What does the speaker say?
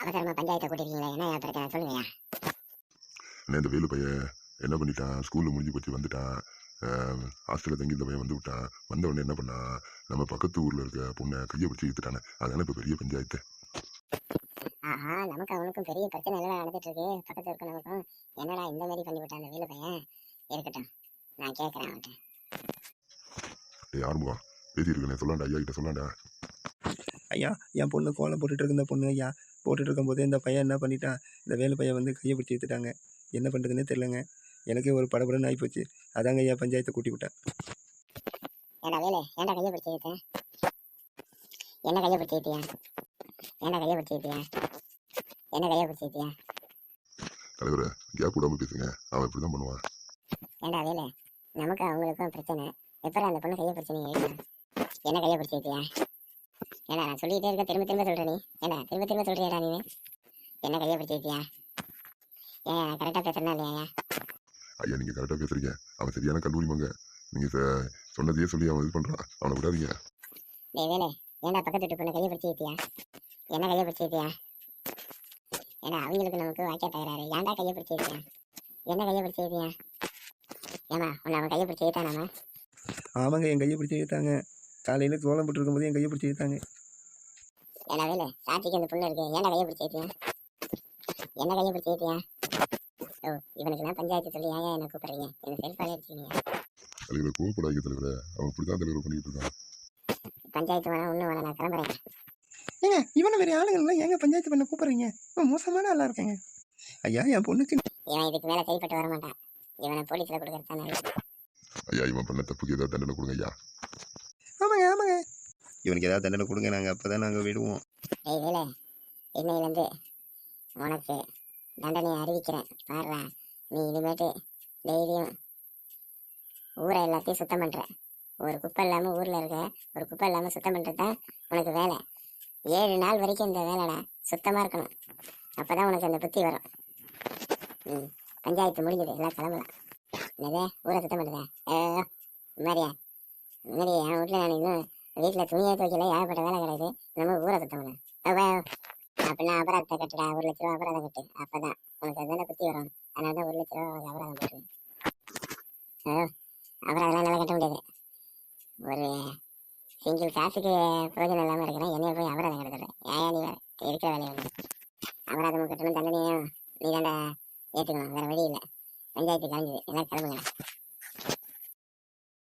அவசரமா பஞ்சாயத்தை கூட்டிருக்கீங்களா என்ன பிரச்சனை? சொல்லுங்கய்யா இந்த வேலு பையன் என்ன பண்ணிட்டான்? ஸ்கூலில் முடிஞ்சு போச்சு வந்துட்டான். ஹாஸ்டலில் தங்கி இந்த பையன் வந்து விட்டான். வந்த உடனே என்ன பண்ணான்? நம்ம பக்கத்து ஊரில் இருக்க பொண்ணை கையை பிடிச்சி இழுத்துட்டானே. அதானே இப்போ பெரிய பஞ்சாயத்து? ஆஹா நமக்கு அவனுக்கும் பெரிய பிரச்சனை எல்லாம் நடந்துட்டு இருக்கு? பக்கத்துல இருக்க நமக்கும் என்னடா இந்த மாதிரி பண்ணி விட்டான் அந்த வீடு பையன்? இருக்கட்டும் நான் கேட்கறேன் அவன்கிட்ட. ஆரம்பம் பேசியிருக்கேன் சொல்லாண்டா ஐயா கிட்ட சொல்லாண்டா ஐயா என் பொண்ணு கோலம் போட்டுட்டு இருக்க இந்த பொண்ணு ஐயா போட்டுட்டு இருக்கும்போதே இந்த பையன் என்ன பண்ணிட்டான்? இந்த வேலு பையன் வந்து கையை பிடிச்சி எடுத்துட்டாங்க என்ன பண்ணுறதுனே தெரிலங்க எனக்கே ஒரு படபடன்னு ஆகிப்போச்சு அதாங்க ஐயா பஞ்சாயத்தை கூட்டி விட்டேன். ஏண்டா வேலு ஏன்டா கையை பிடிச்சி ஏத்த என்ன கையை பிடிச்சி ஏத்தியா ஏன்டா கையை பிடிச்சி ஏத்தியா என்ன கையை பிடிச்சி ஏத்தியா தலைவரை கேப் விடாம பேசுங்க. அவன் இப்படி தான் பண்ணுவான். ஏண்டா வேலு நமக்கு அவங்களுக்கும் பிரச்சனை. எப்பறம் அந்த பொண்ணு கையை ஏறினா? என்ன கையை பிடிச்சி ஏண்டா நான் சொல்லிட்டே இருக்க திரும்ப திரும்ப சொல்ற நீ. ஏண்டா திரும்ப திரும்ப சொல்றியடா நீ என்ன கையை பிடிச்சி ஏத்தியா ஏன் கரெக்டாக பேசுறா இல்லையா ஐயா நீங்கள் கரெக்டாக பேசுறீங்க. அவன் சரியான கல்லூரி மங்க. நீங்கள் சொன்னதையே சொல்லி அவன் இது பண்ணுறான் அவனை விடாதீங்க. டேய் வேலு ஏன்டா பக்கத்து வீட்டு பொண்ணு கையை பிடிச்சி ஏத்தியா என்ன கையை பிடிச்சி ஏத்தியா ஏன்னா அவங்களுக்கு நமக்கு வாக்கிய தகராறு. ஏன்டா கையை பிடிச்சி ஏத்தியா என்ன கையை பிடிச்சி ஏத்தியா ஏமா உன்னை அவன் கையை பிடிச்சி ஏத்தானாமா ஆமாங்க என் கையை பிடிச்சி இழுத்தாங்க காலையில் கோலம் போட்டு இருக்கும்போது என் கையை பிடிச்சி இழுத்தாங்க ஏன்னா வேலு சாட்சிக்கு அந்த பொண்ணு இருக்கு. ஏன்டா கையை பிடிச்சி என்ன கையை பிடிச்சி ஏத்தியா? ஓ இவனுக்கு நான் பஞ்சாயத்து சொல்லி ஏன் என்ன கூப்பிடுறீங்க? என்ன செல்ஃபாலே இருக்கீங்க தலைவரை கோவப்படாதீங்க தலைவரை. அவன் இப்படி தான் தலைவர் பண்ணிட்டு இருக்கான். பஞ்சாயத்து வேணா ஒன்றும் வேணா நான் கிளம்புறேன். ஏங்க இவனை வேறு ஆளுங்கள்லாம் ஏங்க பஞ்சாயத்து பண்ண கூப்பிட்றீங்க? இப்போ மோசமான ஆளாக இருக்கேங்க. ஐயா என் பொண்ணுக்கு இவன் இதுக்கு மேலே கைப்பட்டு வர மாட்டான். இவனை போலீஸில் கொடுக்கறது ஐயா இவன் பண்ண தப்புக்கு ஏதாவது தண்டனை கொடுங்க ஐயா. இவனுக்கு ஏதாவது தண்டனை கொடுங்க நாங்கள் அப்போ தான் நாங்கள் விடுவோம் இன்னையிலேருந்து உனக்கு தண்டனையை அறிவிக்கிறேன். பாருடா நீ இனிமேட்டு டெய்லியும் ஊரை எல்லாத்தையும் சுத்தம் பண்ணுற ஒரு குப்பை இல்லாமல் ஊரில் இருக்க ஒரு குப்பை இல்லாமல் சுத்தம் பண்ணுறது தான் உனக்கு வேலை. ஏழு நாள் வரைக்கும் இந்த வேலைடா சுத்தமாக இருக்கணும். அப்போ தான் உனக்கு அந்த புத்தி வரும். ம் பஞ்சாயத்து முடிஞ்சது எல்லாம் கிளம்பலாம். என்னதே ஊரை சுத்தம் பண்ணுதா ஏ மாதிரியா மாதிரி என் வீட்டில் நான் இன்னும் வீட்டில் துணியை துவைக்கல ஏகப்பட்ட வேலை கிடையாது நம்ம ஊரை சுத்தம் பண்ண அப்படின்னா அபராதத்தை கட்டுடா ஒரு லட்ச ரூபா அபராதம் கட்டு. அப்பதான் உனக்கு அதுதானே குத்தி வரும். அதனால தான் ஒரு லட்ச ரூபா உனக்கு அபராதம் போட்டுருவேன் அபராதம்லாம் நல்லா கட்ட முடியாது. ஒரு சிங்கிள் காசுக்கு பிரயோஜனம் இல்லாமல் இருக்கிறேன் என்னைய போய் அபராதம் கட்டுறேன் ஏன் நீ வேற இருக்கிற வேலையை வந்து? அபராதமும் கட்டணும் தண்டனையும் நீ தாண்டா ஏற்றுக்கணும் வேறு வழி இல்லை. பஞ்சாயத்து கலைஞ்சது. எல்லாம் கிளம்புங்க